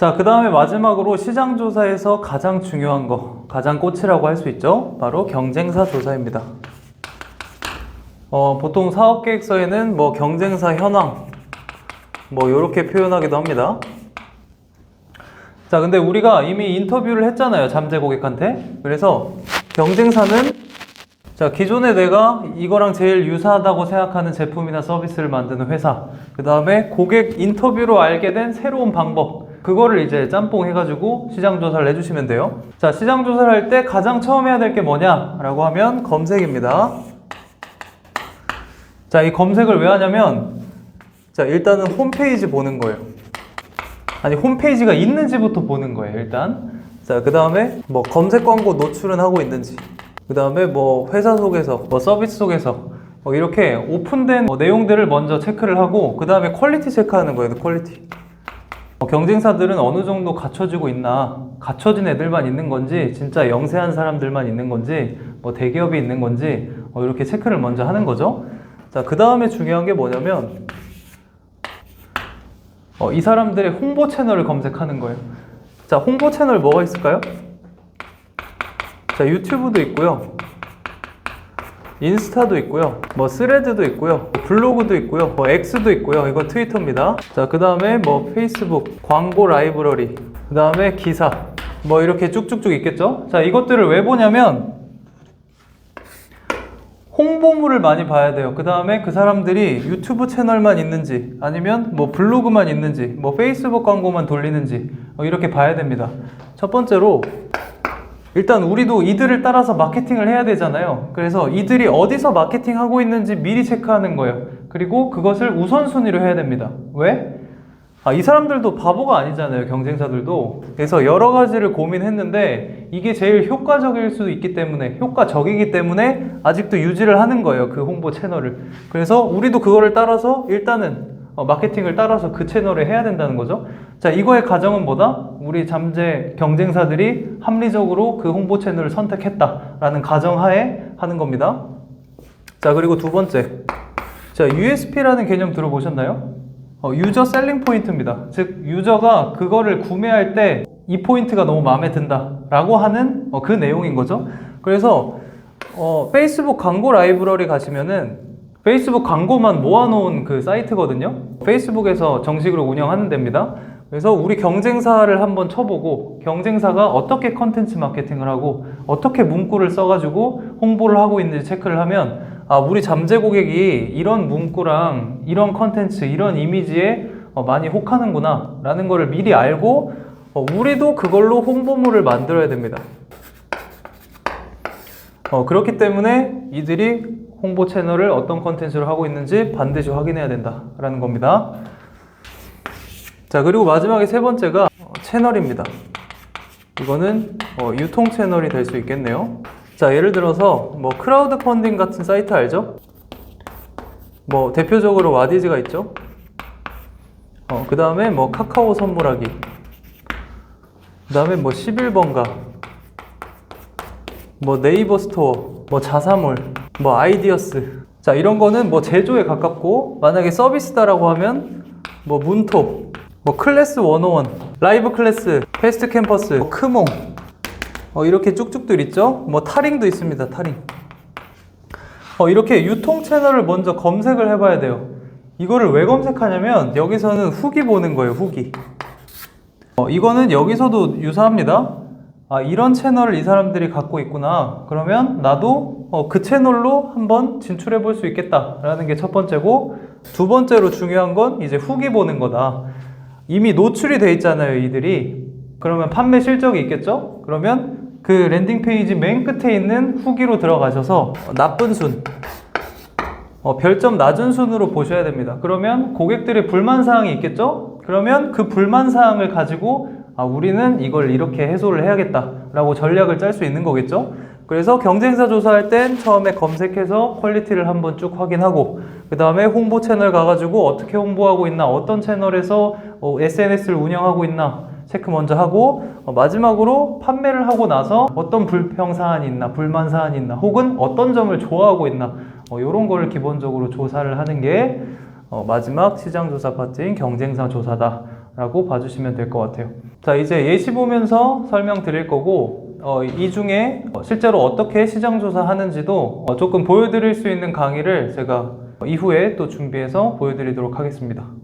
자, 그 다음에 마지막으로 시장 조사에서 가장 중요한 거, 가장 꽃이라고 할 수 있죠. 바로 경쟁사 조사입니다. 어, 보통 사업 계획서에는 뭐 경쟁사 현황, 뭐 이렇게 표현하기도 합니다. 자, 근데 우리가 이미 인터뷰를 했잖아요. 잠재 고객한테. 그래서 경쟁사는 자, 기존에 내가 이거랑 제일 유사하다고 생각하는 제품이나 서비스를 만드는 회사. 그 다음에 고객 인터뷰로 알게 된 새로운 방법. 그거를 이제 짬뽕 해가지고 시장 조사를 해주시면 돼요. 자, 시장 조사를 할 때 가장 처음 해야 될 게 뭐냐라고 하면 검색입니다. 자, 이 검색을 왜 하냐면, 자, 일단은 홈페이지 보는 거예요. 아니, 홈페이지가 있는지부터 보는 거예요, 일단. 자, 그 다음에 뭐 검색 광고 노출은 하고 있는지. 그 다음에 뭐 회사 속에서, 뭐 서비스 속에서, 뭐 이렇게 오픈된 뭐 내용들을 먼저 체크를 하고, 그 다음에 퀄리티 체크하는 거예요, 퀄리티. 어, 경쟁사들은 어느 정도 갖춰지고 있나, 갖춰진 애들만 있는 건지, 진짜 영세한 사람들만 있는 건지, 뭐 대기업이 있는 건지, 어, 이렇게 체크를 먼저 하는 거죠. 자, 그 다음에 중요한 게 뭐냐면, 어, 이 사람들의 홍보 채널을 검색하는 거예요. 자, 홍보 채널 뭐가 있을까요? 자, 유튜브도 있고요. 인스타도 있고요. 뭐 스레드도 있고요. 블로그도 있고요. 뭐 X도 있고요. 이거 트위터입니다. 자, 그 다음에 뭐 페이스북, 광고 라이브러리, 그 다음에 기사, 뭐 이렇게 쭉쭉쭉 있겠죠? 자, 이것들을 왜 보냐면 홍보물을 많이 봐야 돼요. 그 다음에 그 사람들이 유튜브 채널만 있는지, 아니면 뭐 블로그만 있는지, 뭐 페이스북 광고만 돌리는지, 어, 이렇게 봐야 됩니다. 첫 번째로, 일단 우리도 이들을 따라서 마케팅을 해야 되잖아요. 그래서 이들이 어디서 마케팅하고 있는지 미리 체크하는 거예요. 그리고 그것을 우선순위로 해야 됩니다. 왜? 아, 이 사람들도 바보가 아니잖아요, 경쟁사들도. 그래서 여러 가지를 고민했는데 이게 제일 효과적일 수도 있기 때문에, 효과적이기 때문에 아직도 유지를 하는 거예요, 그 홍보 채널을. 그래서 우리도 그거를 따라서 일단은 어, 마케팅을 따라서 그 채널에 해야 된다는 거죠. 자, 이거의 가정은 뭐다? 우리 잠재 경쟁사들이 합리적으로 그 홍보 채널을 선택했다라는 가정하에 하는 겁니다. 자, 그리고 두 번째. 자, USP라는 개념 들어보셨나요? 어, 유저 셀링 포인트입니다. 즉, 유저가 그거를 구매할 때 이 포인트가 너무 마음에 든다 라고 하는 어, 그 내용인 거죠. 그래서 어, 페이스북 광고 라이브러리 가시면은 페이스북 광고만 모아놓은 그 사이트거든요. 페이스북에서 정식으로 운영하는 데입니다. 그래서 우리 경쟁사를 한번 쳐보고 경쟁사가 어떻게 컨텐츠 마케팅을 하고 어떻게 문구를 써가지고 홍보를 하고 있는지 체크를 하면 아 우리 잠재 고객이 이런 문구랑 이런 컨텐츠 이런 이미지에 어, 많이 혹하는구나 라는 거를 미리 알고 어, 우리도 그걸로 홍보물을 만들어야 됩니다. 어, 그렇기 때문에 이들이 홍보 채널을 어떤 컨텐츠로 하고 있는지 반드시 확인해야 된다라는 겁니다. 자, 그리고 마지막에 세 번째가 어, 채널입니다. 이거는 어, 유통 채널이 될 수 있겠네요. 자, 예를 들어서 뭐 크라우드 펀딩 같은 사이트 알죠? 뭐 대표적으로 와디즈가 있죠. 어, 그 다음에 뭐 카카오 선물하기. 그 다음에 뭐 11번가. 뭐 네이버 스토어, 뭐 자사몰, 뭐 아이디어스. 자, 이런 거는 뭐 제조에 가깝고, 만약에 서비스다라고 하면 뭐 문톱, 뭐 클래스 101, 라이브 클래스, 패스트 캠퍼스, 뭐 크몽. 어, 이렇게 쭉쭉들 있죠? 뭐 타링도 있습니다, 타링. 어, 이렇게 유통 채널을 먼저 검색을 해봐야 돼요. 이거를 왜 검색하냐면, 여기서는 후기 보는 거예요, 후기. 어, 이거는 여기서도 유사합니다. 아, 이런 채널을 이 사람들이 갖고 있구나. 그러면 나도 어, 그 채널로 한번 진출해 볼 수 있겠다라는 게 첫 번째고, 두 번째로 중요한 건 이제 후기 보는 거다. 이미 노출이 돼 있잖아요, 이들이. 그러면 판매 실적이 있겠죠? 그러면 그 랜딩 페이지 맨 끝에 있는 후기로 들어가셔서 어, 나쁜 순, 어, 별점 낮은 순으로 보셔야 됩니다. 그러면 고객들의 불만 사항이 있겠죠? 그러면 그 불만 사항을 가지고 아, 우리는 이걸 이렇게 해소를 해야겠다라고 전략을 짤 수 있는 거겠죠? 그래서 경쟁사 조사할 땐 처음에 검색해서 퀄리티를 한번 쭉 확인하고 그 다음에 홍보 채널 가가지고 어떻게 홍보하고 있나 어떤 채널에서 어, SNS를 운영하고 있나 체크 먼저 하고 어, 마지막으로 판매를 하고 나서 어떤 불평 사안이 있나 불만 사안이 있나 혹은 어떤 점을 좋아하고 있나 어, 이런 거를 기본적으로 조사를 하는 게 어, 마지막 시장 조사 파트인 경쟁사 조사다라고 봐주시면 될 것 같아요. 자, 이제 예시 보면서 설명드릴 거고, 어, 이 중에 실제로 어떻게 시장 조사 하는지도 어, 조금 보여드릴 수 있는 강의를 제가 이후에 또 준비해서 보여드리도록 하겠습니다.